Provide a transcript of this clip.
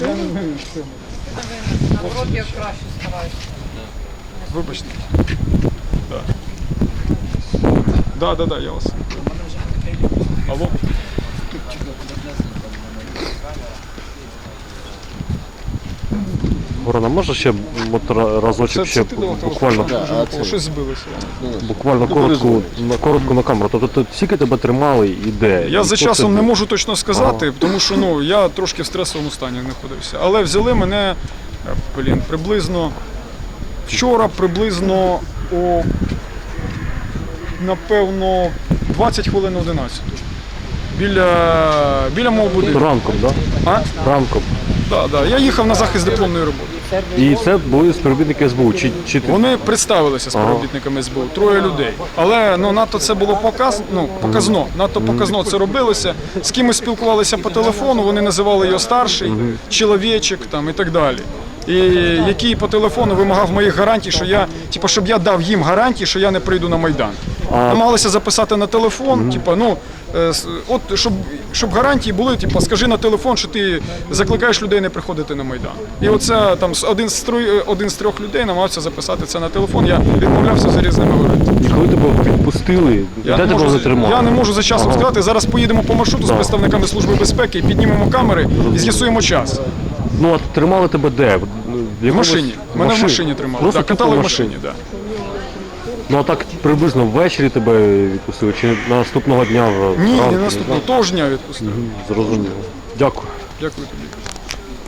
Наоборот, я краще стараюся. Вибачте. Да, да, да, я вас. Алло. Горана, може ще от разочок Це, ще це буквально, Щось збилося. буквально коротко, на, коротко на камеру. Тобто тут скільки тебе тримали і де? Я І за часом це не можу точно сказати, тому що ну, я трошки в стресовому стані знаходився. Але взяли мене, е, блін, приблизно вчора, приблизно о, напевно, 20 хвилин 11. Біля, біля мого будинку. Ранком, да? Ранком. Да, да. Я їхав на захист дипломної роботи. І це були співробітники СБУ. Чи, чи ти? Вони представилися співробітниками СБУ, троє людей. Але ну надто це було показ, ну, показно. Надто показно це робилося. З кимось спілкувалися по телефону, вони називали його старший, чоловічик там і так далі. І який по телефону вимагав моїх гарантій, що я, типу, щоб я дав їм гарантії, що я не прийду на майдан. Намагалися записати на телефон, типу, ну е, от щоб, щоб гарантії були, типу, скажи на телефон, що ти закликаєш людей не приходити на майдан. І оце там один з трой- один з трьох людей намагався записати це на телефон. Я відмовлявся за різними гарантіями. І коли тебе відпустили, Я де не, тебе можу, затримали? я не можу за часом Ага. сказати. Зараз поїдемо по маршруту з представниками служби безпеки, піднімемо камери і з'ясуємо час. Ну, а тримали тебе де? В В машині. Мене в машині тримали. Просто Так, тупо катали в машині. Да. Ну, а так приблизно ввечері тебе відпустили, чи наступного дня вже? Ні, не наступного. Того ж дня відпустили. Зрозуміло. Дякую. Дякую тобі.